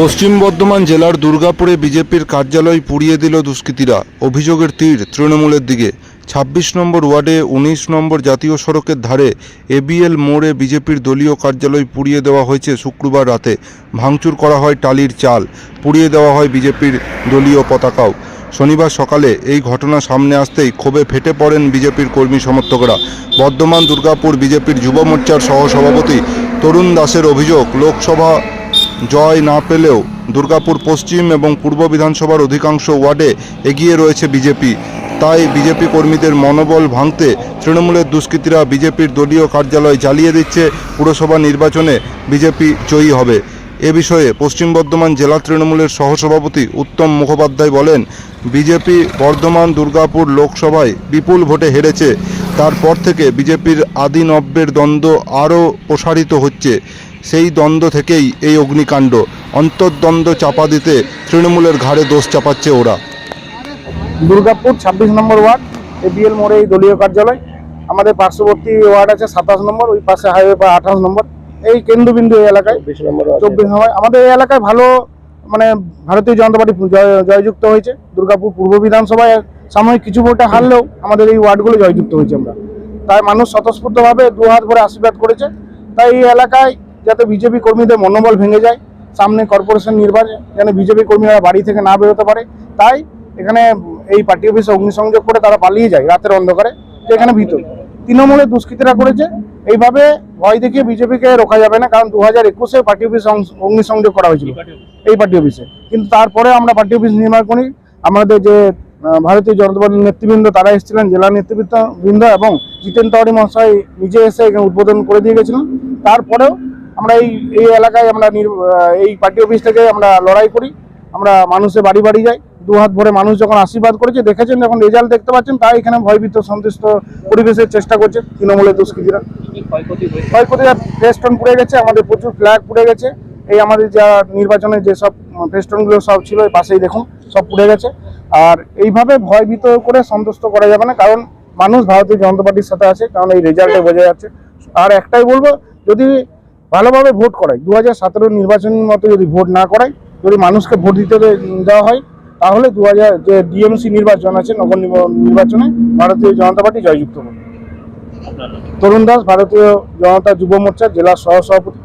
পশ্চিম বর্ধমান জেলার দুর্গাপুরে বিজেপির কার্যালয় পুড়িয়ে দিল দুষ্কৃতীরা। অভিযোগের তীর তৃণমূলের দিকে। ছাব্বিশ নম্বর ওয়ার্ডে উনিশ নম্বর জাতীয় সড়কের ধারে এবিএল মোড়ে বিজেপির দলীয় কার্যালয় পুড়িয়ে দেওয়া হয়েছে শুক্রবার রাতে। ভাঙচুর করা হয় টালির চাল, পুড়িয়ে দেওয়া হয় বিজেপির দলীয় পতাকাও। শনিবার সকালে এই ঘটনা সামনে আসতেই ক্ষোভে ফেটে পড়েন বিজেপির কর্মী সমর্থকরা। বর্ধমান দুর্গাপুর বিজেপির যুব মোর্চার সহসভাপতি তরুণ দাসের অভিযোগ, লোকসভা জয় না পেলেও দুর্গাপুর পশ্চিম এবং পূর্ব বিধানসভার অধিকাংশ ওয়ার্ডে এগিয়ে রয়েছে বিজেপি। তাই বিজেপি কর্মীদের মনোবল ভাঙতে তৃণমূলের দুষ্কৃতীরা বিজেপির দলীয় কার্যালয় জ্বালিয়ে দিচ্ছে। পুরসভা নির্বাচনে বিজেপি জয়ী হবে। এ বিষয়ে পশ্চিম বর্ধমান জেলা তৃণমূলের সহসভাপতি উত্তম মুখোপাধ্যায় বলেন, বিজেপি বর্ধমান দুর্গাপুর লোকসভায় বিপুল ভোটে হেরেছে। তারপর থেকে বিজেপির আদি নব্যের দ্বন্দ্ব আরও প্রসারিত হচ্ছে। সেই দ্বন্দ্ব থেকেই এই অগ্নিকাণ্ড। অন্তর্দ্বন্দ্ব চাপা দিতে তৃণমূলের ঘাড়ে দোষ চাপাচ্ছে ওরা। দুর্গাপুর ছাব্বিশ নম্বর ওয়ার্ড এবিএল মোড়ে এই দলীয় কার্যালয়। আমাদের পার্শ্ববর্তী ওয়ার্ড আছে সাতাশ নম্বর ওই পাশে হাইওয়ে বা আঠাশ নম্বর। এই কেন্দ্রবিন্দু এই এলাকায় চব্বিশ নম্বর। আমাদের এই এলাকায় ভালো মানে ভারতীয় জনতা পার্টি জয়যুক্ত হয়েছে। দুর্গাপুর পূর্ব বিধানসভায় সাময়িক কিছু ভোটে হারলেও আমাদের এই ওয়ার্ডগুলো জয়যুক্ত হয়েছে আমরা। তাই মানুষ স্বতঃস্ফূর্তভাবে দু হাত ভরে আশীর্বাদ করেছে। তাই এই এলাকায় যাতে বিজেপি কর্মীদের মনোবল ভেঙে যায়, সামনে কর্পোরেশন নির্বাচন, যেন বিজেপি কর্মীরা বাড়ি থেকে না বেরোতে পারে। তাই এখানে এই পার্টি অফিসে অগ্নিসংযোগ করে তারা পালিয়ে যায় রাতের অন্ধকারে এখানে ভিতর। তৃণমূলের দুষ্কৃতীরা করেছে, এইভাবে ভয় দেখিয়ে বিজেপিকে রোখা যাবে না, কারণ দু হাজার একুশে পার্টি অফিস অগ্নিসংযোগ করা হয়েছিল এই পার্টি অফিসে কিন্তু তারপরে আমরা পার্টি অফিস নির্মাণ করি, আমাদের যে ভারতীয় জনতা পার্টির নেতৃবৃন্দ, তারা এসেছিলেন, জেলা নেতৃবৃন্দ বৃন্দ এবং জিতেন তেওয়ারি মহাশয় নিজে এসে এখানে উদ্বোধন করে দিয়ে গেছিলেন। তারপরেও আমরা এই এই এলাকায় আমরা এই পার্টি অফিস থেকে আমরা লড়াই করি। আমরা মানুষের বাড়ি বাড়ি যাই। দু হাত ভরে মানুষ যখন আশীর্বাদ করেছে, দেখেছেন যখন রেজাল্ট দেখতে পাচ্ছেন, তাই এখানে ভয়ভীত, সন্তুষ্ট পরিবেশের চেষ্টা করছে তৃণমূলের দুষ্কৃতীরা। ক্ষয়ক্ষতি ফেস্টন পুড়ে গেছে, আমাদের প্রচুর ফ্ল্যাগ পুড়ে গেছে। এই আমাদের যা নির্বাচনে যেসব ফেস্টনগুলো সব ছিল, এই পাশেই দেখুন, সব পুড়ে গেছে। আর এইভাবে ভয়ভীত করে সন্তুষ্ট করা যাবে না, কারণ মানুষ ভারতীয় জনতা পার্টির সাথে আছে, কারণ এই রেজাল্টে বোঝা যাচ্ছে। আর একটাই বলব, যদি ভালোভাবে ভোট করায়। দু হাজার সতেরো নির্বাচনের মতো যদি ভোট না করায় যদি মানুষকে ভোট দিতে দেওয়া হয় তাহলে দু হাজার যে ডিএমসি নির্বাচন আছে নগর নির্বা- নির্বাচনে ভারতীয় জনতা পার্টি জয়যুক্ত হবে। তরুণ দাস ভারতীয় জনতা যুব মোর্চা জেলা সহসভাপতি।